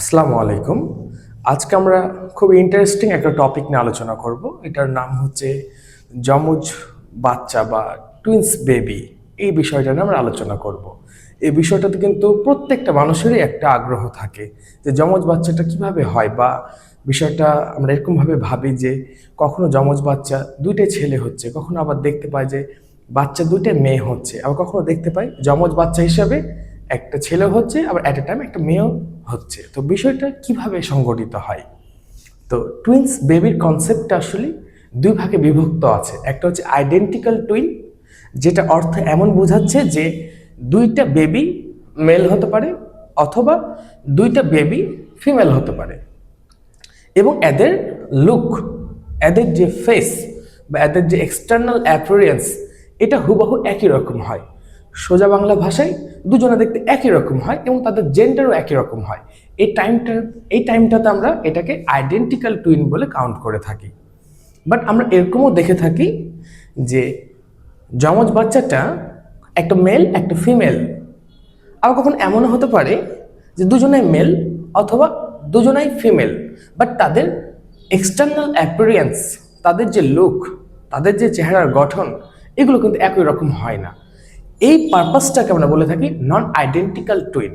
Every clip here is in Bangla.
আসসালামু আলাইকুম। আজকে আমরা খুব ইন্টারেস্টিং একটা টপিক নিয়ে আলোচনা করব। এটার নাম হচ্ছে যমজ বাচ্চা বা টুইন্স বেবি এই বিষয়টা নিয়ে আমরা আলোচনা করব। এই বিষয়টাতে কিন্তু প্রত্যেকটা মানুষেরই একটা আগ্রহ থাকে যে যমজ বাচ্চাটা কীভাবে হয় বা বিষয়টা আমরা এরকমভাবে ভাবি যে কখনো যমজ বাচ্চা দুইটাই ছেলে হচ্ছে, কখনো আবার দেখতে পাই যে বাচ্চা দুইটা মেয়ে হচ্ছে, আবার কখনো দেখতে পাই যমজ বাচ্চা হিসাবে একটা ছেলে হচ্ছে, আবার অ্যাট এ টাইম একটা মেয়েও হচ্ছে। তো বিষয়টা কীভাবে সংগঠিত হয়? তো টুইন্স বেবির কনসেপ্টটা আসলে দুই ভাগে বিভক্ত আছে। একটা হচ্ছে আইডেন্টিক্যাল টুইন যেটা অর্থ এমন বোঝাচ্ছে যে দুইটা বেবি মেল হতে পারে অথবা দুইটা বেবি ফিমেল হতে পারে। এবং এদের লুক এদের যে ফেস বা এদের যে এক্সটার্নাল অ্যাপিয়ারেন্স এটা হুবাহু একই রকম হয়। সোজা বাংলা ভাষায় দুজনে দেখতে একই রকম হয় এবং তাদের জেন্ডারও একই রকম হয়। এই টাইমটা এই টাইমটাতে আমরা এটাকে আইডেন্টিক্যাল টুইন বলে কাউন্ট করে থাকি। বাট আমরা এরকমও দেখে থাকি যে যমজ বাচ্চাটা একটা মেল একটা ফিমেল আবার কখন এমনও হতে পারে যে দুজনাই মেল অথবা দুজনাই ফিমেল বাট তাদের এক্সটার্নাল অ্যাপিয়ারেন্স তাদের যে লুক তাদের যে চেহারার গঠন, এগুলো কিন্তু একই রকম হয় না। এই পারপাসটাকে আমরা বলে থাকি নন আইডেন্টিক্যাল টুইন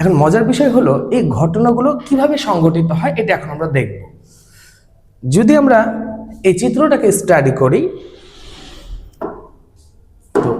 এখন মজার বিষয় হলো, এই ঘটনাগুলো কীভাবে সংঘটিত হয়, এটা এখন আমরা দেখব। যদি আমরা এই চিত্রটাকে স্টাডি করি, তো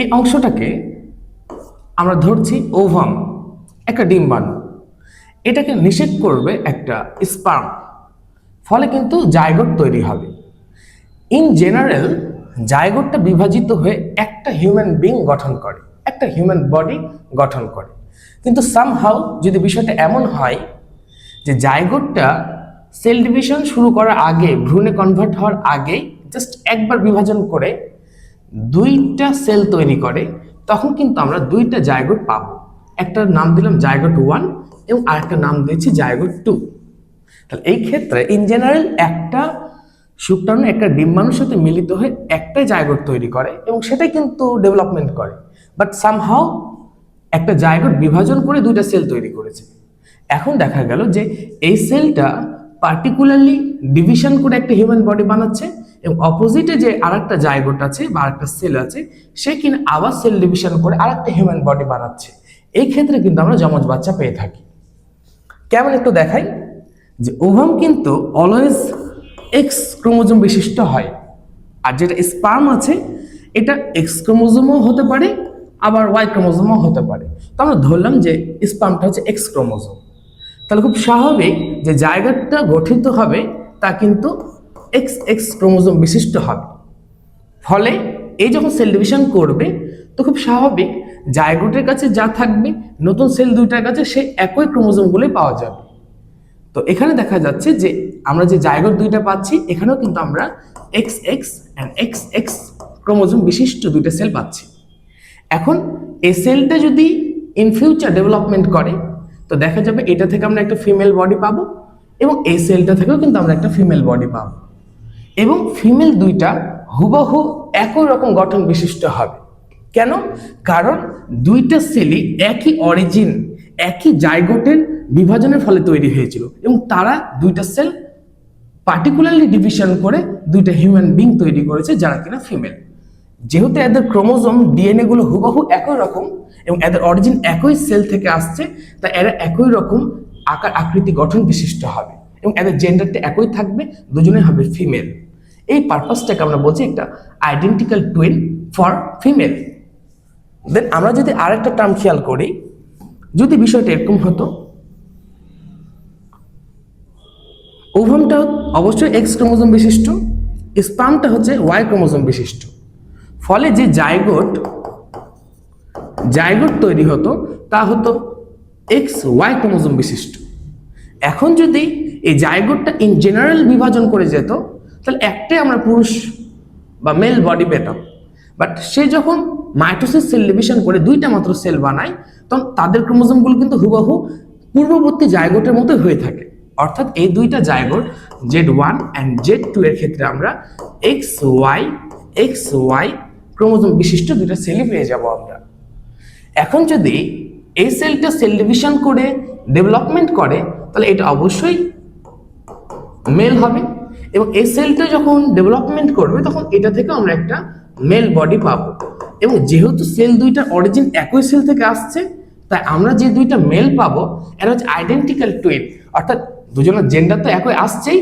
এই অংশটাকে আমরা ধরছি ওভাম একটা ডিম্বাণু। এটাকে নিষেধ করবে একটা স্পার্ম ফলে কিন্তু জায়গোট তৈরি হবে। ইন জেনারেল জায়গোটটা বিভাজিত হয়ে একটা হিউম্যান বিং গঠন করে, একটা হিউম্যান বডি গঠন করে। কিন্তু সামহাউ যদি বিষয়টা এমন হয় যে জায়গোটটা সেল ডিভিশন শুরু করার আগে, ভ্রূণে কনভার্ট হওয়ার আগে জাস্ট একবার বিভাজন করে দুইটা সেল তৈরি করে, তখন কিন্তু আমরা দুইটা জায়গোট পাবো। একটার নাম দিলাম জায়গোট ওয়ান এবং আরেকটা নাম দিয়েছি জায়গোট টু তাহলে এই ক্ষেত্রে ইন জেনারেল একটা শুক্রাণু একটা ডিম্বাণুর সাথে মিলিত হয়ে একটাই জায়গোট তৈরি করে এবং সেটাই কিন্তু ডেভেলপমেন্ট করে। বাট সামহাও একটা জায়গোট বিভাজন করে দুইটা সেল তৈরি করেছে। এখন দেখা গেল যে এই সেলটা পার্টিকুলারলি ডিভিশন করে একটা হিউম্যান বডি বানাচ্ছে এবং অপোজিটে যে আরেকটা জায়গোট আছে বা আরেকটা সেল আছে, সে কিনা আবার সেল ডিভিশন করে আর একটা হিউম্যান বডি বানাচ্ছে। এই ক্ষেত্রে কিন্তু আমরা যমজ বাচ্চা পেয়ে থাকি। কেমন একটু দেখাই? যে ওভাম কিন্তু অলওয়েজ এক্স ক্রোমোজোম বিশিষ্ট হয়। আর যেটা স্পার্ম আছে, এটা এক্স ক্রোমোজোমও হতে পারে, আবার ওয়াই ক্রোমোজোমও হতে পারে। তো আমরা ধরলাম যে স্পার্মটা হচ্ছে এক্স ক্রোমোজোম। তাহলে খুব স্বাভাবিক যে জায়গাটা গঠিত হবে, তা কিন্তু এক্স এক্স ক্রোমোজোম বিশিষ্ট হবে। ফলে এই যখন সেল ডিভিশন করবে, তো খুব স্বাভাবিক, জায়গোটের কাছে যা থাকবে, নতুন সেল দুইটার কাছে সেই একই ক্রোমোজোমগুলোই পাওয়া যাবে। তো এখানে দেখা যাচ্ছে যে আমরা যে জায়গোট দুইটা পাচ্ছি, এখানেও কিন্তু আমরা X X and X X chromosome বিশিষ্ট দুইটা সেল পাচ্ছি। এখন এই সেলটা যদি ইন ফিউচার ডেভেলপমেন্ট করে, তো দেখা যাবে এটা থেকে আমরা একটা ফিমেল বডি পাবো এবং এই সেলটা থেকেও কিন্তু আমরা একটা ফিমেল বডি পাবো। এবং ফিমেল দুইটা হুবহু একই রকম গঠন বিশিষ্ট হবে। কেন? কারণ দুইটা সেলই একই অরিজিন একই জায়গোটের বিভাজনের ফলে তৈরি হয়েছিল এবং তারা দুইটা সেল পার্টিকুলারলি ডিভিশন করে দুইটা হিউম্যান বিং তৈরি করেছে যারা কিনা ফিমেল যেহেতু এদের ক্রোমোজোম ডিএনএ গুলো হুবহু একই রকম এবং এদের অরিজিন একই সেল থেকে আসছে, তা এরা একই রকম আকার আকৃতি গঠন বিশিষ্ট হবে এবং এদের জেন্ডারটা একই থাকবে, দুজনে হবে ফিমেল এই পারপাসটাকে আমরা বলছি একটা identical twin for female then আমরা যদি আরেকটা টার্ম খেয়াল করি, যদি বিষয়টা এরকম হতো ওভামটা অবশ্যই এক্স ক্রোমোজোম বিশিষ্ট স্পামটা হচ্ছে ওয়াই ক্রোমোজোম বিশিষ্ট। ফলে যে জায়গোট জায়গোট তৈরি হতো, তা হতো এক্স ওয়াই ক্রোমোজোম বিশিষ্ট। এখন যদি এই জায়গোটটা ইন জেনারেল বিভাজন করে যেত, তাহলে একটাই আমরা পুরুষ বা মেল বডি পেতাম। বাট সে যখন মাইটোসিস সেল ডিভিশন করে দুইটা মাত্র সেল বানায়, তখন তাদের ক্রোমোজোমগুলো কিন্তু হুবহু পূর্ববর্তী জায়গোটের মতোই হয়ে থাকে। অর্থাৎ এই দুইটা zygote Z one and Z two এর ক্ষেত্রে আমরা X Y X Y chromosome বিশিষ্ট দুইটা সেলই পেয়ে যাব আমরা। এখন যদি এই সেলটা সেল ডিভিশন করে ডেভেলপমেন্ট করে, তাহলে এটা অবশ্যই মেল হবে এবং এই সেলটা যখন ডেভেলপমেন্ট করবে, তখন এটা থেকে আমরা একটা মেল বডি পাবো। এবং যেহেতু সেল দুইটার অরিজিন একই সেল থেকে আসছে, তাই আমরা যে দুইটা মেল পাবো এটা হচ্ছে আইডেন্টিক্যাল টুইন অর্থাৎ দুজনের জেন্ডার তো একই আসছেই।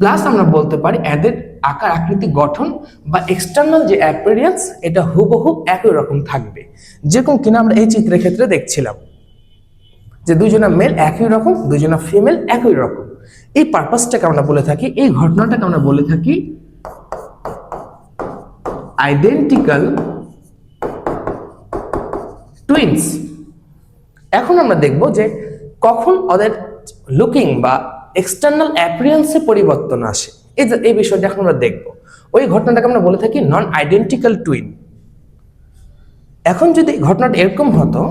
প্লাস আমরা বলতে পারি এদের আকার, আকৃতি, গঠন বা এক্সটার্নাল যে অ্যাপিয়ারেন্স এটা হুবহু একই রকম থাকবে। যেরকম কিনা আমরা এই চিত্রের ক্ষেত্রে দেখছিলাম। যে দুজনা মেল একই রকম, দুজনা ফিমেল একই রকম। এই পারপাসটাকে আমরা বলে থাকি, এই ঘটনাটাকে আমরা বলে থাকি আইডেন্টিক্যাল টুইনস এখন আমরা দেখব যে কখন ওদের লুকিং বা এক্সটার্নাল অ্যাপিয়ারেন্সে পরিবর্তন আসে। এই যে, এই বিষয়টা এখন আমরা দেখব। ওই ঘটনাটাকে আমরা বলে থাকি নন আইডেন্টিক্যাল টুইন এখন যদি ঘটনাটা এরকম হতো,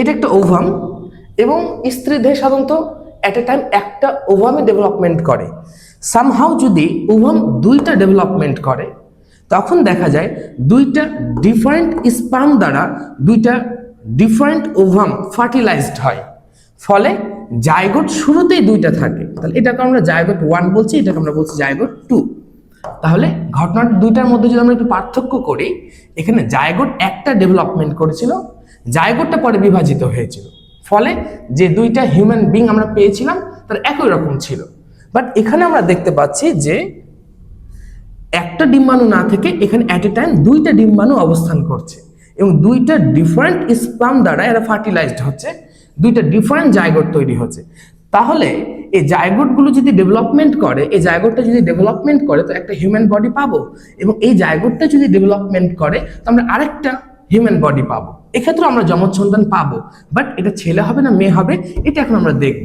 এটা একটা ওভাম এবং স্ত্রী দেহ সাধারণত অ্যাট এ টাইম একটা ওভামে ডেভেলপমেন্ট করে। সামহাও যদি ওভাম দুইটা ডেভেলপমেন্ট করে তখন দেখা যায় দুইটা ডিফারেন্ট স্পাম দ্বারা দুইটা ডিফারেন্ট ওভাম ফার্টিলাইজড হয়। ফলে জায়গোট শুরুতেই দুইটা থাকে। তাহলে এটাকে আমরা জায়গোট ওয়ান বলছি, এটাকে আমরা বলছি জায়গোট টু তাহলে ঘটনাটা দুইটার মধ্যে যদি আমরা একটু পার্থক্য করি, এখানে জায়গোট একটা ডেভেলপমেন্ট করেছিল জায়গোটটা পরে বিভাজিত হয়েছিল। ফলে যে দুইটা হিউম্যান বিং আমরা পেয়েছিলাম, তার একই রকম ছিল। বাট এখানে আমরা দেখতে পাচ্ছি যে একটা ডিম্বাণু না থেকে এখানে অ্যাট এ টাইম দুইটা ডিম্বাণু অবস্থান করছে। এবং দুইটা ডিফারেন্ট স্পাম দ্বারা এরা ফার্টিলাইজড হচ্ছে, দুইটা ডিফারেন্ট জায়গোট তৈরি হচ্ছে। তাহলে এই জায়গোটগুলো যদি ডেভেলপমেন্ট করে, এই জায়গোটটা যদি ডেভেলপমেন্ট করে, তো একটা হিউম্যান বডি পাবো। এবং এই জায়গোটটা যদি ডেভেলপমেন্ট করে, তো আমরা আরেকটা হিউম্যান বডি পাবো। এক্ষেত্রে আমরা যমজ সন্তান পাবো বাট এটা ছেলে হবে না মেয়ে হবে, এটা এখন আমরা দেখব।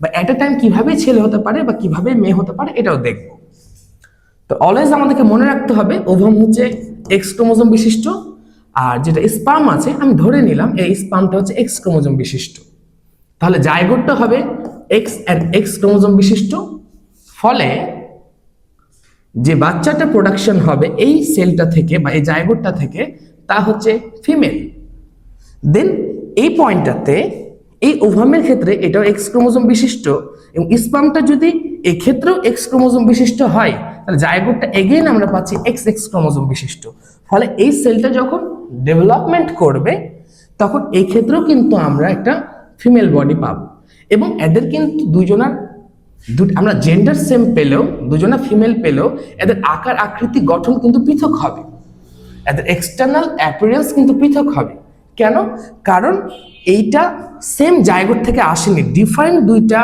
বা অ্যাট এ টাইম কীভাবে ছেলে হতে পারে বা কীভাবে মেয়ে হতে পারে, এটাও দেখব। তো অলওয়েজ আমাদেরকে মনে রাখতে হবে ওভাম হচ্ছে এক্স ক্রোমোজোম বিশিষ্ট, আর যেটা স্পাম আছে, আমি ধরে নিলাম, এই স্পামটা হচ্ছে এক্স ক্রোমোজোম বিশিষ্ট। তাহলে জায়গোটটা হবে এক্স অ্যান্ড এক্স ক্রোমোজোম বিশিষ্ট, ফলে যে বাচ্চাটা প্রোডাকশন হবে এই সেলটা থেকে বা এই জায়গোটটা থেকে, তা হচ্ছে ফিমেল দেন এই পয়েন্টটাতে এই ওভামের ক্ষেত্রে এটাও এক্স ক্রোমোজোম বিশিষ্ট, এবং স্পামটা যদি এক্ষেত্রেও ক্ষেত্রেও এক্স ক্রোমোজোম বিশিষ্ট হয় তাহলে জায়গোটটা এগেইন আমরা পাচ্ছি এক্স এক্স ক্রোমোজোম বিশিষ্ট। ফলে এই সেলটা যখন ডেভেলপমেন্ট করবে, তখন এই ক্ষেত্রেও কিন্তু আমরা একটা ফিমেল বডি পাবো। এবং এদের কিন্তু দুজনার আমরা জেন্ডার সেম পেলেও, দুজনা ফিমেল পেলেও, এদের আকার আকৃতি গঠন কিন্তু পৃথক হবে। এদের এক্সটার্নাল অ্যাপিয়ারেন্স কিন্তু পৃথক হবে। কেন? কারণ এইটা সেম জায়গোট থেকে আসেনি। ডিফারেন্ট দুইটা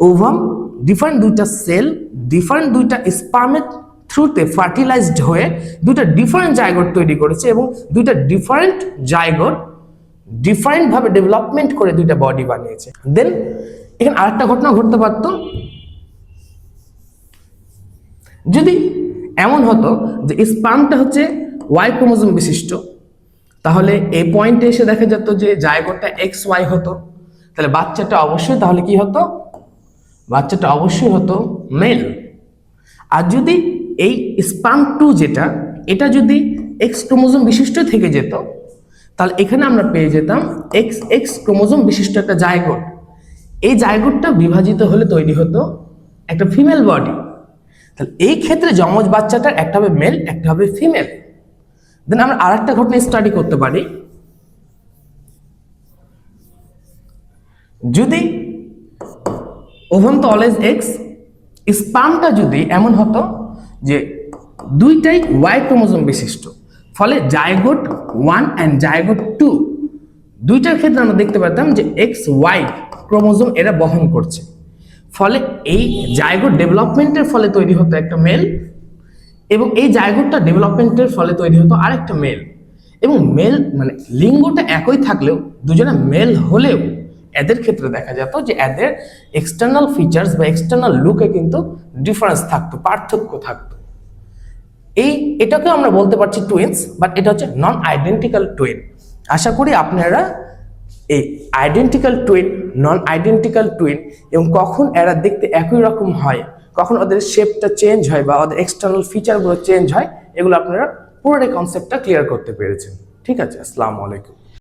ওভাম ডিফারেন্ট দুইটা সেল ডিফারেন্ট দুইটা স্পার্মের থ্রুতে ফার্টিলাইজড হয়ে দুইটা ডিফারেন্ট জায়গোট তৈরি করেছে এবং দুইটা ডিফারেন্ট জায়গোট ডিফারেন্ট ভাবে ডেভেলপমেন্ট করে দুইটা বডি বানিয়েছে। দেন এখানে আরেকটা ঘটনা ঘটতে পারতো। যদি এমন হতো যে স্পামটা হচ্ছে ওয়াই ক্রোমোজোম বিশিষ্ট, তাহলে এই পয়েন্টে এসে দেখা যেত যে জায়গাটা এক্স ওয়াই হতো। তাহলে বাচ্চাটা অবশ্যই তাহলে কি হতো? বাচ্চাটা অবশ্যই হতো মেল আর যদি এই স্পার্ম টু যেটা, এটা যদি এক্স ক্রোমোজোম বিশিষ্ট থেকে যেত, তাহলে এখানে আমরা পেয়ে যেতাম এক্স এক্স ক্রোমোজোম বিশিষ্ট একটা জায়গোট এই জায়গোটটা বিভাজিত হলে তৈরি হতো একটা ফিমেল বডি তাহলে এই ক্ষেত্রে যমজ বাচ্চাটার একটা হবে মেল একটা হবে ফিমেল দেন আমরা আরেকটা ঘটনা স্টাডি করতে পারি। যদি ওভন তো অলওয়েজ এক্স স্পামটা যদি এমন হতো যে দুইটাই ওয়াই ক্রোমোজোম বিশিষ্ট, ফলে zygote one and zygote two, দুইটার ক্ষেত্রে আমরা দেখতে পেতাম যে এক্স ওয়াই ক্রোমোজোম এরা বহন করছে। ফলে এই জায়গোট ডেভেলপমেন্টের ফলে তৈরি হতো একটা মেল এবং এই জায়গোটটা ডেভেলপমেন্টের ফলে তৈরি হতো আরেকটা মেল। এবং মেল মানে লিঙ্গটা একই থাকলেও দুজনে মেল হলেও এদের ক্ষেত্রে দেখা যেত যে এদের এক্সটার্নাল ফিচার্স বা এক্সটার্নাল লুকে কিন্তু ডিফারেন্স থাকতো, পার্থক্য থাকতো। এই, এটাকেও আমরা বলতে পারছি টুইন্স বাট এটা হচ্ছে নন আইডেন্টিক্যাল টুইন আশা করি আপনারা এই identical twin non identical twin এবং কখন এরা দেখতে একই রকম হয়, কখন ওদের শেপটা চেঞ্জ হয় বা ওদের এক্সটার্নাল ফিচারগুলো চেঞ্জ হয়, এগুলো আপনারা পুরোটাই কনসেপ্টটা ক্লিয়ার করতে পেরেছেন। ঠিক আছে, আসসালামু আলাইকুম।